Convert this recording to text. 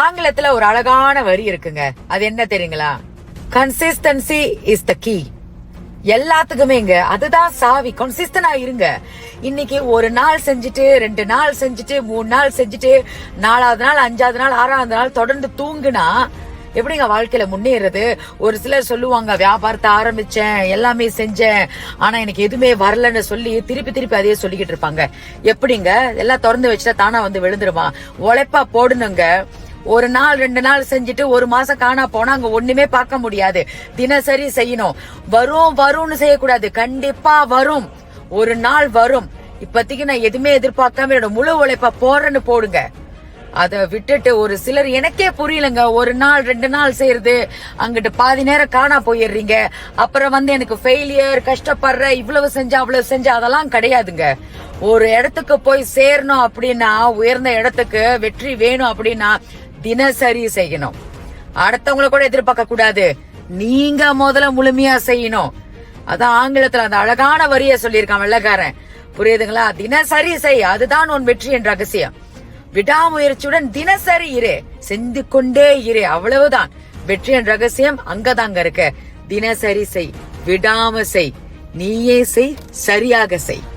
ஆங்கிலத்துல ஒரு அழகான வரி இருக்குங்க. அது என்ன தெரியுங்களா? கன்சிஸ்டன்சி இஸ் த கீ எல்லாத்துக்குமே இங்க அதுதான் சாவி. கன்சிஸ்டனா இருங்க. இன்னைக்கு ஒரு நாள் செஞ்சுட்டு ரெண்டு நாள் செஞ்சுட்டு மூணு நாள் செஞ்சுட்டு நாலாவது நாள் அஞ்சாவது நாள் ஆறாவது நாள் தொடர்ந்து தூங்குனா எப்படிங்க வாழ்க்கையில முன்னேறது? ஒரு சிலர் சொல்லுவாங்க வியாபாரத்தை ஆரம்பிச்சேன் எல்லாமே செஞ்சேன். ஆனா எனக்கு எதுவுமே வரலன்னு சொல்லி திருப்பி திருப்பி அதையே சொல்லிக்கிட்டு இருப்பாங்க. எப்படிங்க? எல்லாம் திறந்து வச்சுட்டா தானா வந்து விழுந்துருமா? உழைப்பா போடணுங்க. ஒரு நாள் ரெண்டு நாள் செஞ்சுட்டு ஒரு மாசம் காணா போனா அங்க ஒண்ணுமே பார்க்க முடியாது. தினசரி செய்யணும். வரும் வரும்னு செய்யக்கூடாது. கண்டிப்பா வரும். ஒரு நாள் வரும். இப்பத்திக்கு நான் எதுவுமே எதிர்பார்க்காம என்னோட முழு உழைப்ப போறேன்னு போடுங்க. அதை விட்டுட்டு ஒரு சிலர் எனக்கே புரியலங்க. ஒரு நாள் ரெண்டு நாள் செய்யறது அங்கிட்டு பாதி நேரம் காணா போயிடுறீங்க. அப்புறம் வந்து எனக்கு ஃபெயிலியர் கஷ்டப்படுற இவ்வளவு செஞ்சா அவ்வளவு செஞ்சா அதெல்லாம் கிடையாதுங்க. ஒரு இடத்துக்கு போய் சேரணும் அப்படின்னா உயர்ந்த இடத்துக்கு வெற்றி வேணும் அப்படின்னா தினசரி செய்யணும். அடுத்தவங்கள கூட எதிர்பார்க்க கூடாது. நீங்க முதல்ல முழுமையா செய்யணும். அதான் ஆங்கிலத்துல அந்த அழகான வரிய சொல்லியிருக்கான் வெள்ளக்காரன். புரியுதுங்களா? தினசரி செய் அதுதான் உன் வெற்றியின் ரகசியம். விடாமுயற்சியுடன் தினசரி இரு செஞ்சு கொண்டே இரு அவ்வளவுதான். வெற்றியின் ரகசியம் அங்கதாங்க இருக்கு. தினசரி செய் விடாம செய். நீயே செய் சரியாக செய்.